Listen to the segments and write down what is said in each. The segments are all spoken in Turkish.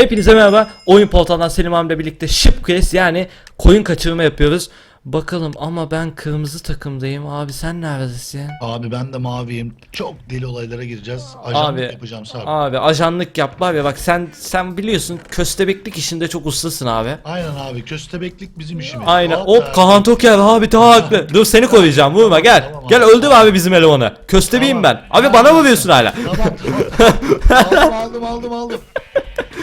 Hepinize merhaba. Oyun portalından Selim amca birlikte Ship Quest yani koyun kaçırma yapıyoruz. Bakalım ama ben kırmızı takımdayım. Abi sen neredesin? Abi ben de maviyim. Çok deli olaylara gireceğiz. Ajanlık Abi, yapacağım Sarp. Abi ajanlık yap abi bak sen sen biliyorsun köstebeklik işinde çok ustasın abi. Aynen abi köstebeklik bizim işimiz. Aynen. Hop Hop be. Kahan Toker abi daha haklı. Dur seni koruyacağım vurma gel. Tamam abi. Gel öldür abi bizim elemanı. Köstebeğim Tamam. ben. Abi bana vuruyorsun hala. Tamam tamam. aldım aldım aldım aldım.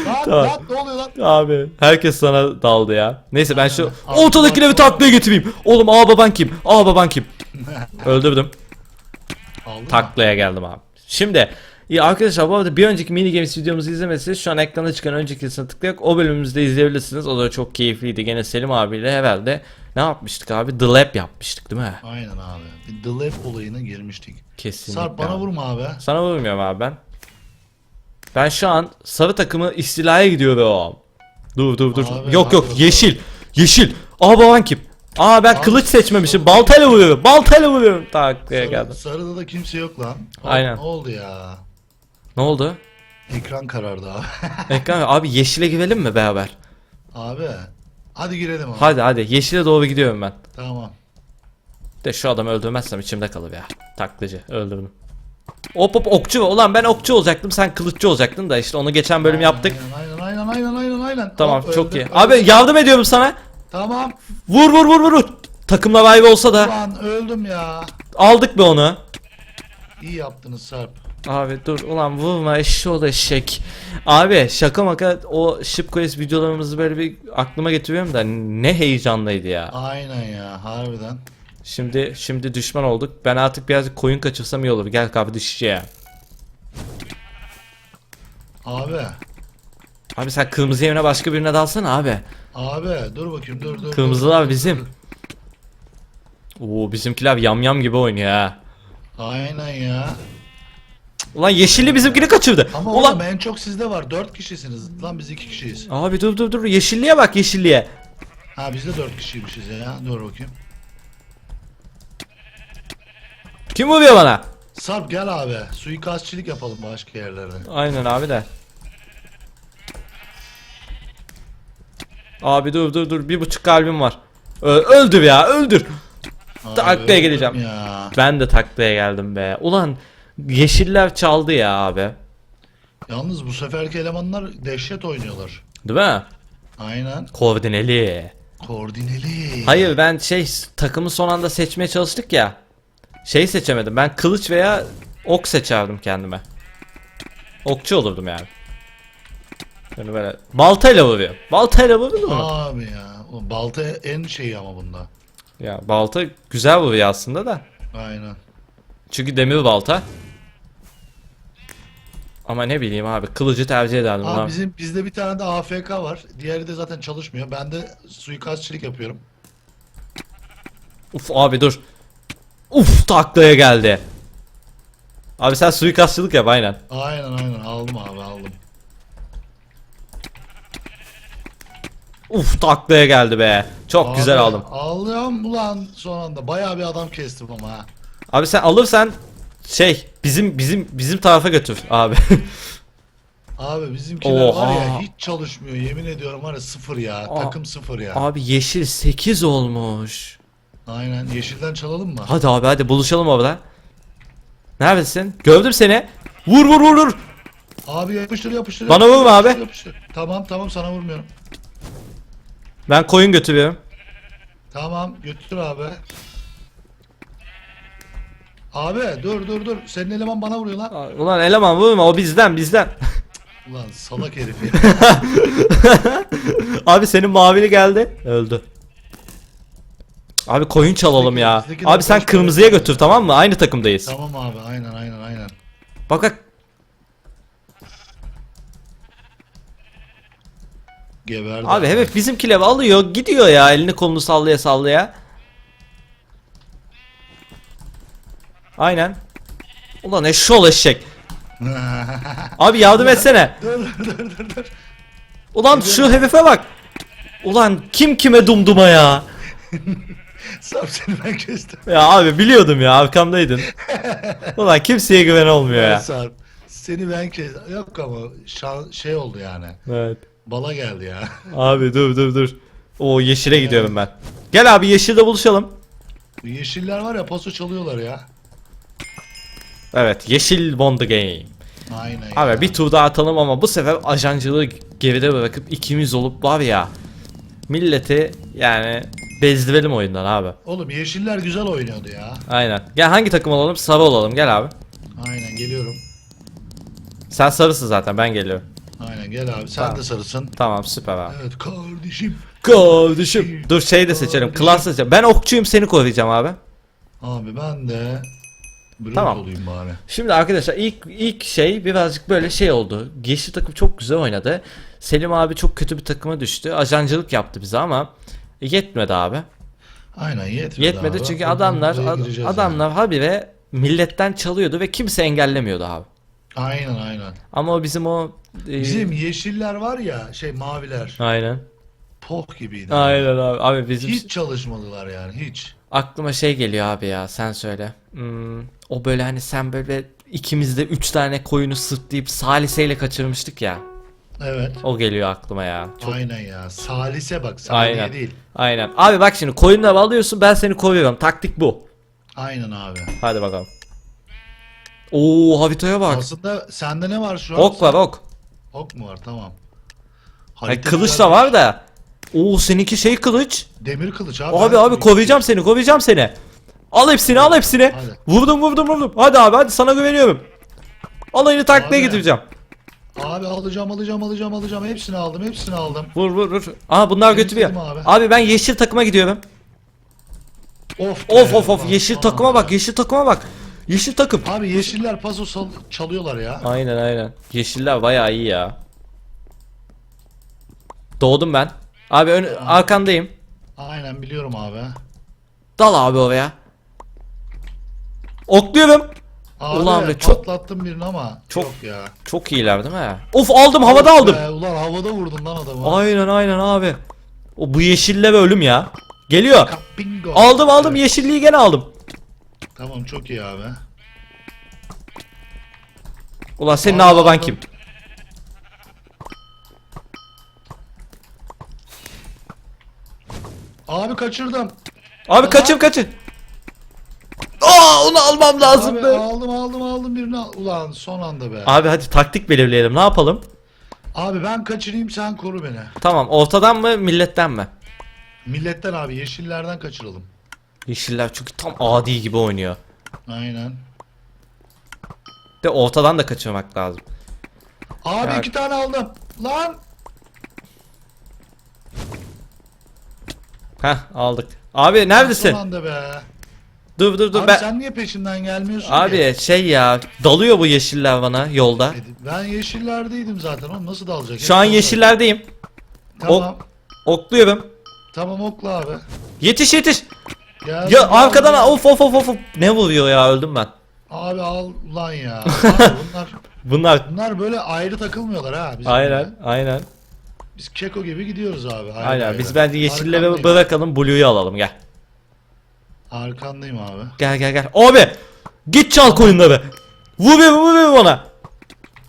Lan Tamam. lan ne oluyor lan? Abi herkes sana daldı ya. Neyse ben şu ortadakileri bir taklaya getireyim. Oğlum aa baban kim? Aa baban kim? Öldürdüm. Aldın mı? Taklaya geldim abi. Şimdi iyi arkadaşlar bu arada bir önceki mini games videomuzu izlemediyseniz şu an ekranda çıkan öncekisine tıklayarak o bölümümüzü de izleyebilirsiniz. O da çok keyifliydi. Gene Selim abiyle herhalde ne yapmıştık abi? The Lab yapmıştık değil mi? Aynen abi. Bir The Lab olayına girmiştik. Kesinlikle. Sarp bana abi. vurma abi. Sana vurmuyorum abi ben. Ben şu an sarı takımı istilaya gidiyorum. Dur dur dur. Abi, yok yok yeşil. Yeşil. Aa baban kim? Aa ben Abi, kılıç seçmemişim. Baltayla vuruyorum. Baltayla vuruyorum. Taklaya Sarı, geldim. sarıda da kimse yok lan. Aynen. Ne oldu ya? Ne oldu? Ekran karardı abi. Ekran abi yeşile girelim mi beraber? abi. Hadi girelim abi. Hadi hadi yeşile doğru gidiyorum ben. Tamam. De şu adamı öldürmezsem içimde kalır ya. Taklacı öldürdüm. Hop hop okçu ulan ben okçu olacaktım sen kılıççı olacaktın da işte onu geçen bölüm yaptık. Aynen aynen aynen aynen aynen. Tamam Hop, çok öldüm, iyi. öldüm. Abi yardım ediyorum sana. Tamam. Vur vur vur vur. Takımla vibe olsa da Ulan öldüm ya. aldık be onu. İyi yaptınız Sarp. Abi dur ulan vurma eşşoğlu eşek. Abi şaka maka o Ship Quest videolarımızı böyle bir aklıma getiriyorum da ne heyecanlıydı ya. Aynen ya harbiden. Şimdi şimdi düşman olduk. Ben artık birazcık koyun kaçırsam iyi olur. Gel kardeşçiye. Abi. Abi sen kırmızı evine başka birine dalsana abi. Abi dur bakayım dur dur. Kırmızılar dur, bizim. Oo bizimkiler yamyam gibi oynuyor ha. Aynen ya. Ulan yeşilli bizimkini kaçırdı. Ama Ulan oğlum en çok sizde var. Dört kişisiniz. Lan biz iki kişiyiz. Abi dur dur dur yeşilliye bak yeşilliye. Ha biz de dört kişiymişiz ya. Dur bakayım. Kim vuruyor bana? Sarp gel abi. Suikastçilik yapalım başka yerlerde. Aynen abi de. Abi dur dur dur bir buçuk kalbim var. Ö- öldür ya öldür. Abi, Taklaya geleceğim. Ya. Ben de taklaya geldim be. Ulan yeşiller çaldı ya abi. Yalnız bu seferki elemanlar dehşet oynuyorlar. Değil mi? Aynen. Koordineli. Koordineli. Hayır ben şey takımı son anda seçmeye çalıştık ya. Şey seçemedim. Ben kılıç veya ok seçerdim kendime. Okçu olurdum yani. Yani böyle baltayla vuruyor. Baltayla vuruyor mu? Abi ya. O balta en şeyi ama bunda. Ya balta güzel vuruyor aslında da. Aynen. Çünkü demir balta. Ama ne bileyim abi kılıcı tercih ederdim. Abi bizim bizde bir tane de AFK var. Diğeri de zaten çalışmıyor. Ben de suikastçilik yapıyorum. Uf abi dur. Uf taklaya geldi. Abi sen suikastçılık yap aynen. Aynen aynen aldım abi aldım. Uf taklaya geldi be. Çok Abi, güzel aldım. Alıyorum ulan son anda. Bayağı bir adam kestim ama ha. Abi sen alırsan şey bizim bizim bizim tarafa götür abi. Abi bizimkiler var Oha. ya hiç çalışmıyor. Yemin ediyorum var ya sıfır ya. Aa. Takım sıfır ya. abi yeşil 8 olmuş. Aynen yeşilden çalalım mı? Hadi abi hadi buluşalım orada. Neredesin? Gördüm seni. Vur vur vur vur. Abi yapıştır yapıştır. Bana yapıştır, vurma abi. yapıştır, yapıştır. Tamam tamam sana vurmuyorum. Ben koyun götürüyorum. Tamam götür abi. Abi dur dur dur. Senin eleman bana vuruyor lan. Aa, Ulan eleman vurma o bizden bizden. Ulan salak herif ya. abi senin mavili geldi. Öldü. Abi koyun çalalım ya. Abi sen kırmızıya götür tamam mı? Aynı takımdayız. tamam abi aynen aynen aynen. Bak bak. Geberdi. Abi evet bizimkiler alıyor gidiyor ya elini kolunu sallaya sallaya. Aynen. Ulan eşşoğlu eşek. Abi yardım etsene. dur dur dur dur dur. Ulan şu herife bak. Ulan kim kime dumduma ya. Sarp seni ben kestim. Ya abi biliyordum ya arkamdaydın. Ulan kimseye güven olmuyor ya. Sarp. Seni ben ke yok ama şan, şey oldu yani. Evet. Bala geldi ya. Abi dur dur dur. O yeşile gidiyorum ben. Gel abi yeşilde buluşalım. Bu Yeşiller var ya paso çalıyorlar ya. Evet yeşil the game. Aynen ya. Abi bir tur daha atalım ama bu sefer ajancılığı geride bırakıp ikimiz olup var ya milleti yani bezdirelim oyundan abi. Oğlum yeşiller güzel oynuyordu ya. Aynen. Gel hangi takım olalım? Sarı olalım. Gel abi. Aynen geliyorum. Sen sarısın zaten ben geliyorum. Aynen gel abi sen Tamam. de sarısın. Tamam süper abi. Evet kardeşim. Kardeşim. Dur şey de seçelim. Kardeşim. Klas seçelim. Ben okçuyum seni koruyacağım abi. Abi ben de Bronz Tamam. olayım bari. Şimdi arkadaşlar ilk ilk şey birazcık böyle şey oldu. Yeşil takım çok güzel oynadı. Selim abi çok kötü bir takıma düştü. Ajancılık yaptı bize ama yetmedi abi. Aynen yetmedi Yetmedi abi. çünkü adamlar ad- adamlar habire milletten çalıyordu ve kimse engellemiyordu abi. yani. Aynen aynen. Ama o bizim o e, Bizim yeşiller var ya şey maviler. aynen. Poh gibiydi. Aynen abi. Abi bizim Hiç çalışmadılar yani hiç. aklıma şey geliyor abi ya sen söyle. Hmm, o böyle hani sen böyle ikimiz de üç tane koyunu sırtlayıp saliseyle kaçırmıştık ya. Evet. O geliyor aklıma ya. Çok Aynen ya. Salise bak. Saniye Aynen. değil. Aynen. Abi bak şimdi koyunları alıyorsun ben seni koruyorum. Taktik bu. Aynen abi. Hadi bakalım. Oo haritaya bak. Aslında sende ne var şu an? Ok var ok. Ok mu var tamam. Harita kılıç da var da. Oo seninki şey kılıç. Demir kılıç abi. Abi abi koruyacağım seni koruyacağım seni. Al hepsini al hepsini. Hadi. Vurdum vurdum vurdum. Hadi abi hadi sana güveniyorum. Alayını taklaya getireceğim. Abi alacağım alacağım alacağım alacağım. Hepsini aldım hepsini aldım. Vur vur vur. Aa bunlar götürüyor. Temizledim Abi. abi. ben yeşil takıma gidiyorum. Of. Of of of yeşil takıma bak yeşil takıma bak. Yeşil takım. Abi yeşiller sal- çalıyorlar ya. Aynen aynen. Yeşiller bayağı iyi ya. Doğdum ben. Abi ön arkandayım. Aynen biliyorum abi. Dal abi oraya. Okluyorum. Abi Ulan be, çok- patlattım birini ama çok- yok ya. Çok iyiler değil mi? Of aldım havada aldım. Be, ulan havada vurdun lan adamı. Aynen aynen abi. O bu yeşille ve ölüm ya. Geliyor. Bingo. Aldım aldım yeşilliği gene aldım. Tamam çok iyi abi. Ulan senin ağababan aldım. kim? Abi kaçırdım. Abi kaçın kaçın. Onu almam lazım Abi be. aldım aldım aldım birini. al- Ulan son anda be. Abi hadi taktik belirleyelim ne yapalım? Abi ben kaçırayım sen koru beni. Tamam ortadan mı milletten mi? Milletten abi yeşillerden kaçıralım. Yeşiller çünkü tam adi gibi oynuyor. Aynen. De ortadan da kaçırmak lazım. Abi Ya- iki tane aldım. Lan. Heh aldık. Abi neredesin? Son anda be. Dur dur dur abi ben. sen niye peşinden gelmiyorsun? Abi şey ya dalıyor bu yeşiller bana yolda. Ben yeşillerdeydim zaten oğlum nasıl dalacak? Şu an yeşillerdeyim. Tamam. Okluyorum. Tamam okla abi. Yetiş yetiş. Geldim, Ya arkadan geldim. of of of of. Ne vuruyor ya öldüm ben. Abi al lan ya. Abi bunlar Bunlar bunlar böyle ayrı takılmıyorlar ha. Bizim aynen gibi. aynen. Biz keko gibi gidiyoruz abi. Aynen ayrı. biz bence yeşilleri bırakalım Blue'yu alalım gel. Arkandayım abi. Gel gel gel. Abi git çal koyunları. Vur bir vur bir bana.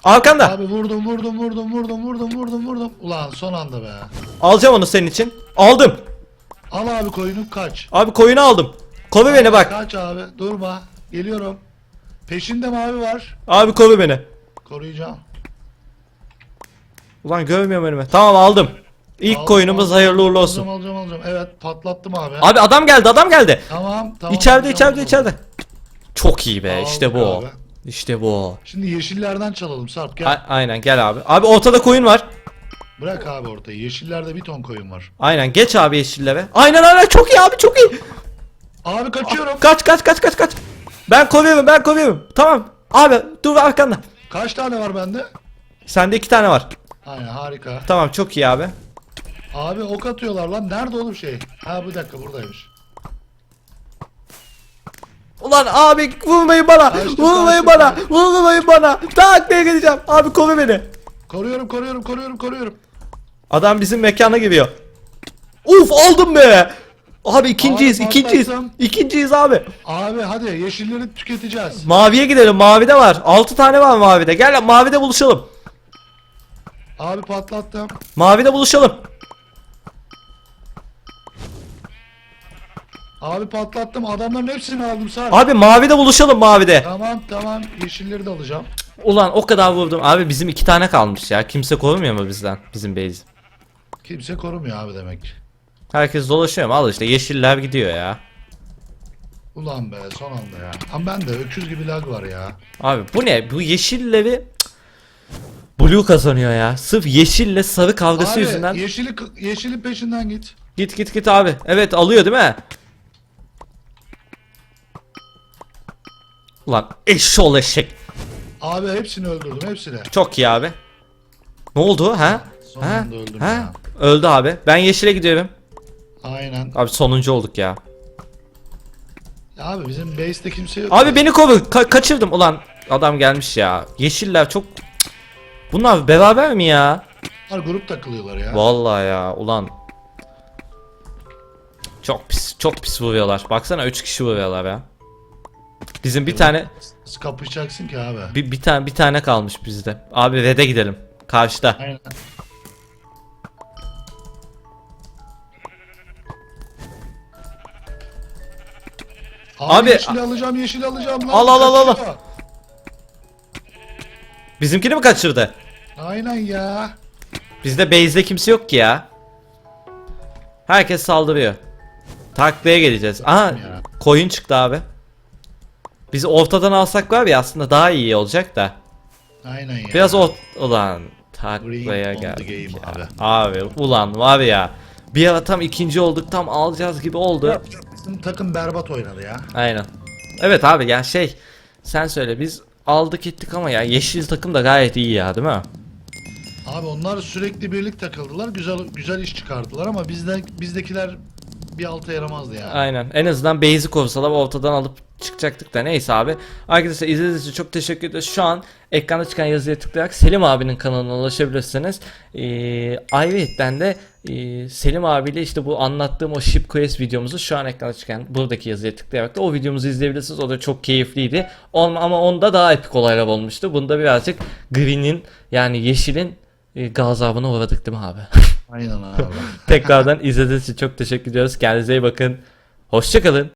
Arkanda. Abi vurdum vurdum vurdum vurdum vurdum vurdum vurdum. Ulan son anda be. Alacağım onu senin için. Aldım. Al abi koyunu kaç. Abi koyunu aldım. Koru beni bak. Kaç abi durma. Geliyorum. Peşinde mavi var. Abi koru beni. Koruyacağım. Ulan görmüyorum önüme. Tamam aldım. İlk Aldım, koyunumuz aldım, hayırlı uğurlu alacağım, olsun. Alacağım alacağım. Evet patlattım abi. Abi adam geldi adam geldi. Tamam tamam. içeride alacağım, içeride alacağım. içeride. Çok iyi be Aldık işte bu. abi. İşte bu. Şimdi yeşillerden çalalım Sarp gel. A- aynen gel abi. Abi ortada koyun var. Bırak abi ortayı. Yeşillerde bir ton koyun var. Aynen geç abi yeşillere. Aynen aynen çok iyi abi çok iyi. Abi kaçıyorum. Kaç kaç kaç kaç kaç. Ben koruyorum ben koruyorum. Tamam. Abi dur arkanda. Kaç tane var bende? Sende iki tane var. Aynen harika. Tamam çok iyi abi. Abi ok atıyorlar lan. Nerede oğlum şey? Ha bir dakika buradaymış. Ulan abi vurmayın bana. Kaçtım, vurmayın bana. Vurmayın bana. Taklaya gideceğim. Abi koru beni. Koruyorum koruyorum koruyorum koruyorum. Adam bizim mekana giriyor. Uf aldım be. Abi ikinciyiz, Abi ikinciyiz. patlattım. İkinciyiz abi. Abi hadi yeşilleri tüketeceğiz. Maviye gidelim. Mavide var. 6 tane var mavide. Gel lan mavide buluşalım. Abi patlattım. Mavide buluşalım. Abi patlattım. Adamların hepsini aldım sar. Abi mavide buluşalım mavide. Tamam tamam yeşilleri de alacağım. Ulan o kadar vurdum. Abi bizim iki tane kalmış ya. Kimse korumuyor mu bizden? Bizim base. Kimse korumuyor abi demek. Herkes dolaşıyor mu? Al işte yeşiller gidiyor ya. Ulan be son anda ya. Ama ben de öküz gibi lag var ya. Abi bu ne? Bu yeşilleri. Blue kazanıyor ya. Sırf yeşille sarı kavgası abi yüzünden. yeşili yeşilin peşinden git. Git git git abi. Evet alıyor değil mi? Ulan eşşoğlu eşek. Abi hepsini öldürdüm hepsini. Çok iyi abi. Ne oldu ha? Son Ha? öldüm Ha? ya. Öldü abi. Ben yeşile gidiyorum. Aynen. Abi sonuncu olduk ya. Ya Abi bizim base'te kimse yok. Abi beni kovu. Ka- kaçırdım. Ulan adam gelmiş ya. Yeşiller çok... Bunlar beraber mi ya? Bunlar grup takılıyorlar ya. Vallahi ya ulan. Çok pis, çok pis vuruyorlar. Baksana 3 kişi vuruyorlar ya. Bizim bir tane Nasıl kapışacaksın ki abi? bir, bir tane bir tane kalmış bizde. Abi red'e gidelim. Karşıda. Aynen. Abi, Abi- yeşili alacağım yeşili alacağım lan. Al, al, al, al. Bizimkini mi kaçırdı? Aynen ya. Bizde base'de kimse yok ki ya. Herkes saldırıyor. Taklaya geleceğiz. Aha koyun çıktı abi. Bizi ortadan alsak var ya aslında daha iyi olacak da. Aynen ya. Biraz o ulan taklaya geldik ya. abi. Abi ulan var ya. Bir ara tam ikinci olduk tam alacağız gibi oldu. Bizim takım berbat oynadı ya. Aynen. Evet abi ya şey sen söyle biz aldık ettik ama ya yeşil takım da gayet iyi ya değil mi? Abi onlar sürekli birlik takıldılar. Güzel güzel iş çıkardılar ama bizde bizdekiler bir alta yaramazdı ya. Aynen. En azından basic olsalar ortadan alıp çıkacaktık da neyse abi. Arkadaşlar izlediğiniz için çok teşekkür ederiz. Şu an ekranda çıkan yazıya tıklayarak Selim abinin kanalına ulaşabilirsiniz. Ee, ayrıca de e, Selim abiyle işte bu anlattığım o Ship Quest videomuzu şu an ekranda çıkan buradaki yazıya tıklayarak da o videomuzu izleyebilirsiniz. O da çok keyifliydi. On, ama onda daha epik olaylar olmuştu. Bunda birazcık Green'in yani yeşilin e, gazabına uğradık değil mi abi? Aynen abi. Tekrardan izlediğiniz için çok teşekkür ediyoruz. Kendinize iyi bakın. Hoşçakalın.